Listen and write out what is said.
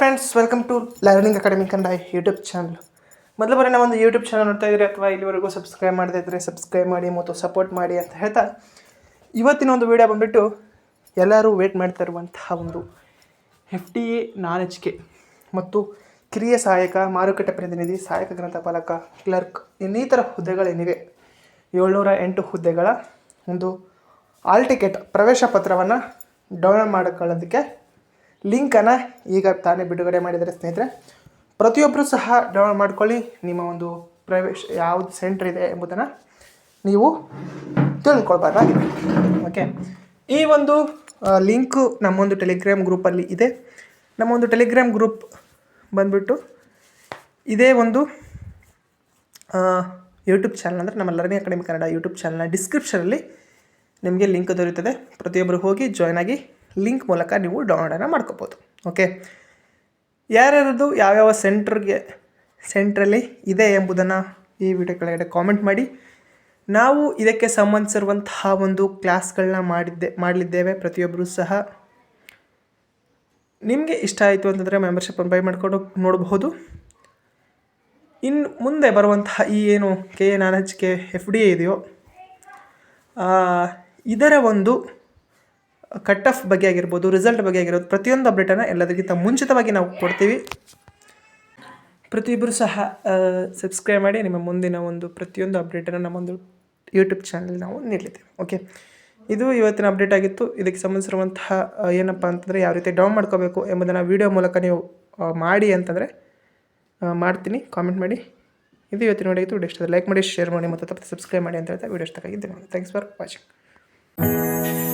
Friends welcome to learning academy ಕಂಡ YouTube channel ಮೊದಲು ಬರೀ ನಾವು ಒಂದು ಯೂಟ್ಯೂಬ್ ಚಾನಲ್ ನೋಡ್ತಾ ಇದ್ರೆ ಅಥವಾ ಇಲ್ಲಿವರೆಗೂ ಸಬ್ಸ್ಕ್ರೈಬ್ ಮಾಡದೇ ಇದ್ದರೆ ಸಬ್ಸ್ಕ್ರೈಬ್ ಮಾಡಿ, ಮತ್ತು ಸಪೋರ್ಟ್ ಮಾಡಿ ಅಂತ ಹೇಳ್ತಾ, ಇವತ್ತಿನ ಒಂದು ವಿಡಿಯೋ ಬಂದುಬಿಟ್ಟು ಎಲ್ಲರೂ ವೇಟ್ ಮಾಡ್ತಾ ಇರುವಂತಹ ಒಂದು F D A non K ಮತ್ತು ಕಿರಿಯ ಸಹಾಯಕ, ಮಾರುಕಟ್ಟೆ ಪ್ರತಿನಿಧಿ, ಸಹಾಯಕ ಗ್ರಂಥಪಾಲಕ ಕ್ಲರ್ಕ್ ಇನ್ನಿತರ ಹುದ್ದೆಗಳೇನಿವೆ. ಏಳ್ನೂರ ಎಂಟು ಹುದ್ದೆಗಳ ಒಂದು ಆಲ್ ಟಿಕೆಟ್ ಪ್ರವೇಶ ಪತ್ರವನ್ನು ಡೌನ್ಲೋಡ್ ಮಾಡಿಕೊಳ್ಳೋದಕ್ಕೆ ಲಿಂಕನ್ನು ಈಗ ತಾನೇ ಬಿಡುಗಡೆ ಮಾಡಿದರೆ ಸ್ನೇಹಿತರೆ. ಪ್ರತಿಯೊಬ್ಬರೂ ಸಹ ಡೌನ್ಲೋಡ್ ಮಾಡ್ಕೊಳ್ಳಿ. ನಿಮ್ಮ ಒಂದು ಪ್ರವೇಶ ಯಾವುದು ಸೆಂಟ್ರ್ ಇದೆ ಎಂಬುದನ್ನು ನೀವು ತಿಳಿದುಕೊಳ್ಬಾರ್ದಾಗಿದೆ ಓಕೆ ಈ ಒಂದು ಲಿಂಕು ನಮ್ಮೊಂದು ಟೆಲಿಗ್ರಾಮ್ ಗ್ರೂಪಲ್ಲಿ ಇದೆ. ನಮ್ಮೊಂದು ಟೆಲಿಗ್ರಾಮ್ ಗ್ರೂಪ್ ಬಂದುಬಿಟ್ಟು ಇದೇ ಒಂದು ಯೂಟ್ಯೂಬ್ ಚಾನಲ್ ಅಂದರೆ ನಮ್ಮ ಲರ್ನಿಂಗ್ ಅಕಾಡೆಮಿ ಕನ್ನಡ ಯೂಟ್ಯೂಬ್ ಚಾನಲ್ನ ಡಿಸ್ಕ್ರಿಪ್ಷನಲ್ಲಿ ನಿಮಗೆ ಲಿಂಕ್ ದೊರೆಯುತ್ತದೆ. ಪ್ರತಿಯೊಬ್ಬರು ಹೋಗಿ ಜಾಯ್ನ್ ಆಗಿ ಲಿಂಕ್ ಮೂಲಕ ನೀವು ಡೌನ್ಲೋಡನ್ನು ಮಾಡ್ಕೋಬೋದು ಓಕೆ ಯಾರ್ಯಾರದು ಯಾವ್ಯಾವ ಸೆಂಟ್ರಿಗೆ, ಸೆಂಟ್ರಲ್ಲಿ ಇದೆ ಎಂಬುದನ್ನು ಈ ವಿಡಿಯೋ ಕೆಳಗಡೆ ಕಾಮೆಂಟ್ ಮಾಡಿ. ನಾವು ಇದಕ್ಕೆ ಸಂಬಂಧಿಸಿರುವಂತಹ ಒಂದು ಕ್ಲಾಸ್ಗಳನ್ನ ಮಾಡಿದ್ದೆ, ಮಾಡಲಿದ್ದೇವೆ ಪ್ರತಿಯೊಬ್ಬರೂ ಸಹ. ನಿಮಗೆ ಇಷ್ಟ ಆಯಿತು ಅಂತಂದರೆ ಮೆಂಬರ್ಶಿಪ್ಪನ್ನು ಬೈ ಮಾಡಿಕೊಂಡು ನೋಡಬಹುದು. ಇನ್ನು ಮುಂದೆ ಬರುವಂತಹ ಈ ಏನು K A non H K F D A ಇದೆಯೋ ಇದರ ಒಂದು ಕಟ್ ಆಫ್ ಬಗ್ಗೆ ಆಗಿರ್ಬೋದು ರಿಸಲ್ಟ್ ಬಗ್ಗೆ ಆಗಿರ್ಬೋದು ಪ್ರತಿಯೊಂದು ಅಪ್ಡೇಟನ್ನು ಎಲ್ಲದಕ್ಕಿಂತ ಮುಂಚಿತವಾಗಿ ನಾವು ಕೊಡ್ತೀವಿ. ಪ್ರತಿಯೊಬ್ಬರು ಸಹ ಸಬ್ಸ್ಕ್ರೈಬ್ ಮಾಡಿ ನಿಮ್ಮ ಮುಂದಿನ ಒಂದು ಪ್ರತಿಯೊಂದು ಅಪ್ಡೇಟನ್ನು ನಮ್ಮೊಂದು ಯೂಟ್ಯೂಬ್ ಚಾನಲ್ ನಾವು ನೀಡಲಿದ್ದೇವೆ ಓಕೆ ಇದು ಇವತ್ತಿನ ಅಪ್ಡೇಟ್ ಆಗಿತ್ತು. ಇದಕ್ಕೆ ಸಂಬಂಧಿಸಿರುವಂತಹ ಏನಪ್ಪ ಅಂತಂದರೆ ಯಾವ ರೀತಿ ಡೌನ್ ಮಾಡ್ಕೋಬೇಕು ಎಂಬುದನ್ನು ವೀಡಿಯೋ ಮೂಲಕ ನೀವು ಮಾಡಿ ಅಂತಂದರೆ ಮಾಡ್ತೀನಿ. ಕಾಮೆಂಟ್ ಮಾಡಿ. ಇದು ಇವತ್ತಿನ ವಿಡಿಯೋ ವಿಡಿಯೋ ಲೈಕ್ ಮಾಡಿ ಶೇರ್ ಮಾಡಿ, ಮತ್ತು ತಪ್ಪು ಸಬ್ಸ್ಕ್ರೈಬ್ ಮಾಡಿ ಅಂತ ಹೇಳ್ತಾ ವಿಡಿಯೋ ಇಷ್ಟ ಆಗಿದ್ದೇನೆ ಥ್ಯಾಂಕ್ಸ್ ಫಾರ್ ವಾಚಿಂಗ್